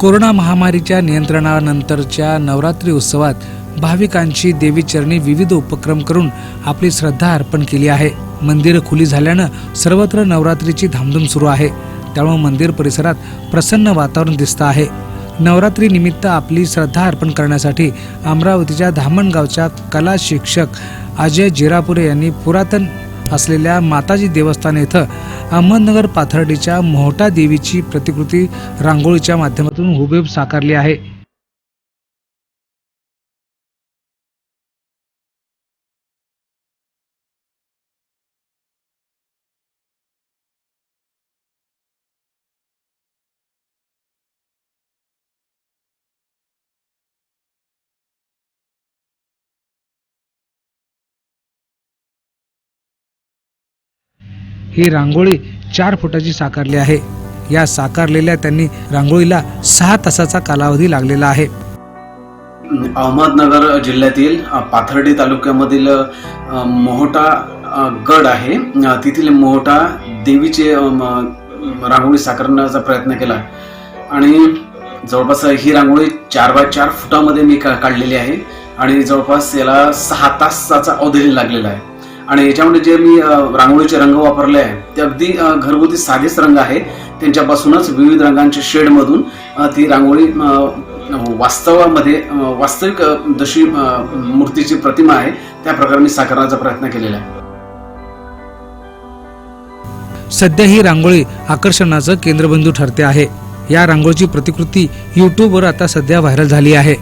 Corona महामारीच्या नियंत्रणानंतरच्या नवरात्री उत्सवात भाविकांची देवीचरणी विविध उपक्रम करून आपली श्रद्धा अर्पण केली आहे. मंदिर खुली झाल्यानं सर्वत्र नवरात्रीची धामधूम सुरू आहे. त्यामुळे मंदिर परिसरात प्रसन्न वातावरण दिसतं आहे. नवरात्री निमित्त आपली श्रद्धा अर्पण करण्यासाठी अमरावतीच्या धामणगावच्या कला शिक्षक अजय जिरापुरे यांनी पुरातन असलेल्या माताजी देवस्थान येथं अहमदनगर पाथर्डीच्या मोहटा देवीची प्रतिकृती रांगोळीच्या माध्यमातून हुबेहूब साकारली आहे. ही रांगोळी चार फुटाची साकारली आहे. या साकारलेल्या त्यांनी रांगोळीला सहा तासाचा कालावधी लागलेला आहे. अहमदनगर जिल्ह्यातील पाथर्डी तालुक्यामधील मोहटा गड आहे. तेथील मोहटा देवीचे म, रांगोळी साकारण्याचा प्रयत्न केला. आणि जवळपास ही रांगोळी चार बाय चार फुटामध्ये मी का काढलेली आहे. आणि जवळपास याला सहा तासाचा अवधी लागलेला आहे. आणि याच्यामध्ये जे मी रांगोळीचे रंग वापरले आहे ते अगदी घरगुती साधेच रंग आहे त्यांच्यापासूनच विविध रंगांच्या शेडमधून ती रांगोळी वास्तवामध्ये वास्तविक जशी मूर्तीची प्रतिमा आहे त्या प्रकारे मी साकारण्याचा प्रयत्न केलेला आहे. सध्या ही रांगोळी आकर्षणाचं केंद्रबिंदू ठरते आहे. या रांगोळीची प्रतिकृती यूट्यूबवर आता सध्या व्हायरल झाली आहे.